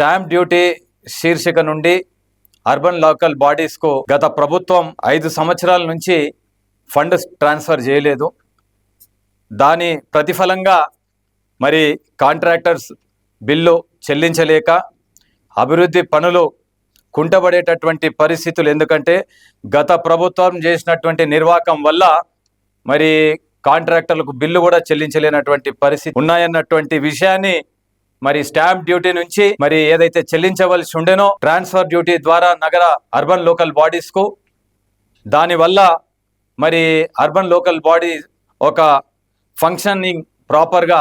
Stamp duty శీర్షిక నుండి urban local బాడీస్కు గత ప్రభుత్వం ఐదు సంవత్సరాల నుంచి ఫండ్ ట్రాన్స్ఫర్ చేయలేదు. దాని ప్రతిఫలంగా మరి కాంట్రాక్టర్స్ బిల్లు చెల్లించలేక అభివృద్ధి పనులు కుంటబడేటటువంటి పరిస్థితులు ఎందుకంటే గత ప్రభుత్వం చేసినటువంటి నిర్వాహకం వల్ల మరి కాంట్రాక్టర్లకు బిల్లు కూడా చెల్లించలేనటువంటి పరిస్థితి. ఉన్నాయన్నటువంటి విషయాన్ని మరి స్టాంప్ డ్యూటీ నుంచి మరి ఏదైతే చెల్లించవలసి ఉండేనో ట్రాన్స్ఫర్ డ్యూటీ ద్వారా నగర అర్బన్ లోకల్ బాడీస్కు దానివల్ల మరి అర్బన్ లోకల్ బాడీ ఒక ఫంక్షనింగ్ ప్రాపర్గా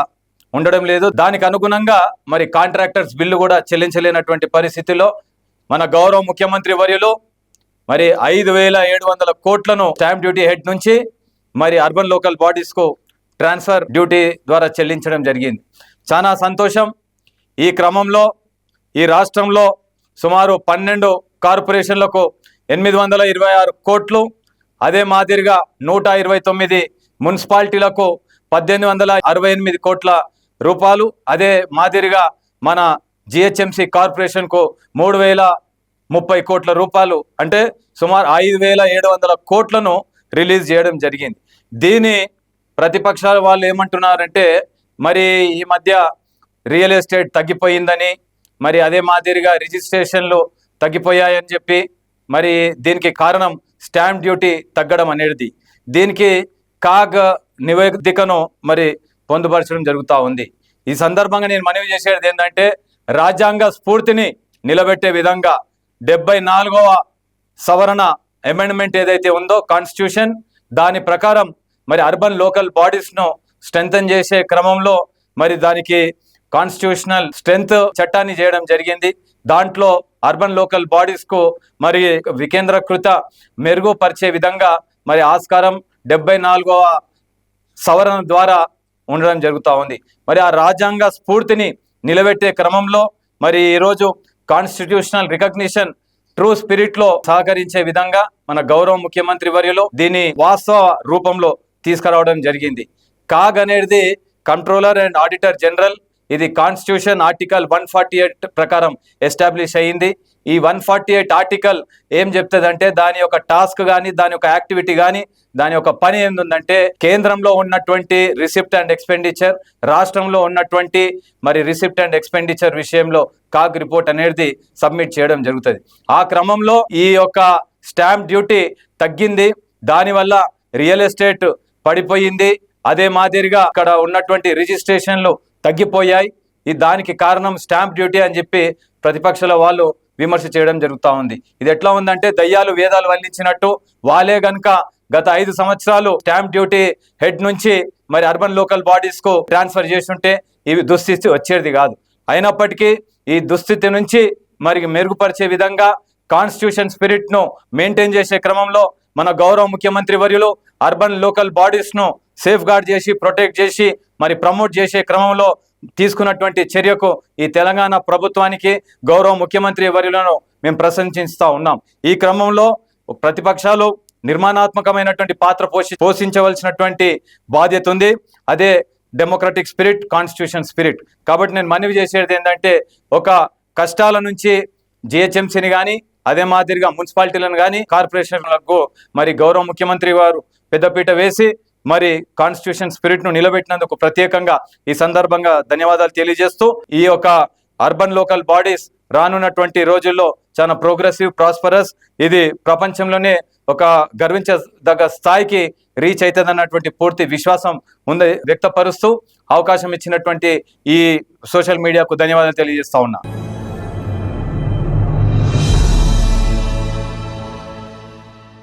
ఉండడం లేదు. దానికి అనుగుణంగా మరి కాంట్రాక్టర్స్ బిల్లు కూడా చెల్లించలేనటువంటి పరిస్థితిలో మన గౌరవ ముఖ్యమంత్రి వర్యులు మరి ఐదు వేల ఏడు వందల కోట్లను స్టాంప్ డ్యూటీ హెడ్ నుంచి మరి అర్బన్ లోకల్ బాడీస్కు ట్రాన్స్ఫర్ డ్యూటీ ద్వారా చెల్లించడం జరిగింది. చాలా సంతోషం. ఈ క్రమంలో ఈ రాష్ట్రంలో సుమారు పన్నెండు కార్పొరేషన్లకు ఎనిమిది వందల ఇరవై ఆరు కోట్లు అదే మాదిరిగా నూట ఇరవై తొమ్మిది మున్సిపాలిటీలకు పద్దెనిమిది వందల అరవై ఎనిమిది కోట్ల రూపాయలు అదే మాదిరిగా మన జిహెచ్ఎంసి కార్పొరేషన్కు మూడు వేల ముప్పై కోట్ల రూపాయలు అంటే సుమారు ఐదు వేల ఏడు వందల కోట్లను రిలీజ్ చేయడం జరిగింది. దీని ప్రతిపక్షాల వాళ్ళు ఏమంటున్నారంటే మరి ఈ మధ్య రియల్ ఎస్టేట్ తగ్గిపోయిందని మరి అదే మాదిరిగా రిజిస్ట్రేషన్లు తగ్గిపోయాయని చెప్పి మరి దీనికి కారణం స్టాంప్ డ్యూటీ తగ్గడం అనేది. దీనికి కాగ్ నివేదికను మరి పొందుపరచడం జరుగుతూ ఉంది. ఈ సందర్భంగా నేను మనవి చేసేది ఏంటంటే రాజ్యాంగ స్ఫూర్తిని నిలబెట్టే విధంగా డెబ్బై నాలుగవ సవరణ అమెండ్మెంట్ ఏదైతే ఉందో కాన్స్టిట్యూషన్ దాని ప్రకారం మరి అర్బన్ లోకల్ బాడీస్ను స్ట్రెంగ్తన్ చేసే క్రమంలో మరి దానికి కాన్స్టిట్యూషనల్ స్ట్రెంగ్త్ చట్టాన్ని చేయడం జరిగింది. దాంట్లో అర్బన్ లోకల్ బాడీస్కు మరి వికేంద్రీకృత మెరుగుపరిచే విధంగా మరి ఆస్కారం డెబ్బై నాలుగవ సవరణ ద్వారా ఉండడం జరుగుతూ ఉంది. మరి ఆ రాజ్యాంగ స్ఫూర్తిని నిలబెట్టే క్రమంలో మరి ఈరోజు కాన్స్టిట్యూషనల్ రికగ్నిషన్ ట్రూ స్పిరిట్లో సహకరించే విధంగా మన గౌరవ ముఖ్యమంత్రి వర్యులు దీని వాస్తవ రూపంలో తీసుకురావడం జరిగింది. కాగ్ అనేది కంట్రోలర్ అండ్ ఆడిటర్ జనరల్ ఇది constitution article one forty eight ప్రకారం ఎస్టాబ్లిష్ అయ్యింది. ఈ వన్ ఫార్టీ ఎయిట్ ఆర్టికల్ ఏం చెప్తుందంటే దాని యొక్క టాస్క్ కానీ దాని యొక్క యాక్టివిటీ కానీ దాని యొక్క పని ఏందంటే కేంద్రంలో ఉన్నటువంటి రిసిప్ట్ అండ్ ఎక్స్పెండిచర్ రాష్ట్రంలో ఉన్నటువంటి మరి రిసిప్ట్ అండ్ ఎక్స్పెండిచర్ విషయంలో కాగ్ రిపోర్ట్ అనేది సబ్మిట్ చేయడం జరుగుతుంది. ఆ క్రమంలో ఈ యొక్క స్టాంప్ డ్యూటీ తగ్గింది. దానివల్ల రియల్ ఎస్టేట్ పడిపోయింది. అదే మాదిరిగా అక్కడ ఉన్నటువంటి రిజిస్ట్రేషన్లు తగ్గిపోయాయి. ఈ దానికి కారణం స్టాంప్ డ్యూటీ అని చెప్పి ప్రతిపక్షాల వాళ్ళు విమర్శ చేయడం జరుగుతూ ఉంది. ఇది ఎట్లా ఉందంటే దయ్యాలు వేదాలు వల్లించినట్టు వాళ్ళే గనుక గత ఐదు సంవత్సరాలు స్టాంప్ డ్యూటీ హెడ్ నుంచి మరి అర్బన్ లోకల్ బాడీస్కు ట్రాన్స్ఫర్ చేస్తుంటే ఇవి దుస్థితి వచ్చేది కాదు. అయినప్పటికీ ఈ దుస్థితి నుంచి మరి మెరుగుపరిచే విధంగా కాన్స్టిట్యూషన్ స్పిరిట్ను మెయింటైన్ చేసే క్రమంలో మన గౌరవ ముఖ్యమంత్రి వర్యులు అర్బన్ లోకల్ బాడీస్ను సేఫ్ గార్డ్ చేసి ప్రొటెక్ట్ చేసి మరి ప్రమోట్ చేసే క్రమంలో తీసుకున్నటువంటి చర్యకు ఈ తెలంగాణ ప్రభుత్వానికి గౌరవ ముఖ్యమంత్రి వర్యులను మేము ప్రశంసిస్తూ ఉన్నాం. ఈ క్రమంలో ప్రతిపక్షాలు నిర్మాణాత్మకమైనటువంటి పాత్ర పోషి పోషించవలసినటువంటి బాధ్యత ఉంది. అదే డెమోక్రటిక్ స్పిరిట్ కాన్స్టిట్యూషన్ స్పిరిట్ కాబట్టి నేను మనవి చేసేది ఏంటంటే ఒక కష్టాల నుంచి జిహెచ్ఎంసీని కానీ అదే మాదిరిగా మున్సిపాలిటీలను కానీ కార్పొరేషన్లకు మరి గౌరవ ముఖ్యమంత్రి వారు పెద్దపీట వేసి మరి కాన్స్టిట్యూషన్ స్పిరిట్ను నిలబెట్టినందుకు ప్రత్యేకంగా ఈ సందర్భంగా ధన్యవాదాలు తెలియజేస్తూ ఈ యొక్క అర్బన్ లోకల్ బాడీస్ రానున్నటువంటి రోజుల్లో చాలా ప్రోగ్రెసివ్ ప్రాస్పరస్ ఇది ప్రపంచంలోనే ఒక గర్వించదగ్గ స్థాయికి రీచ్ అవుతుందన్నటువంటి పూర్తి విశ్వాసం ఉంది వ్యక్తపరుస్తూ అవకాశం ఇచ్చినటువంటి ఈ సోషల్ మీడియాకు ధన్యవాదాలు తెలియజేస్తా ఉన్నా.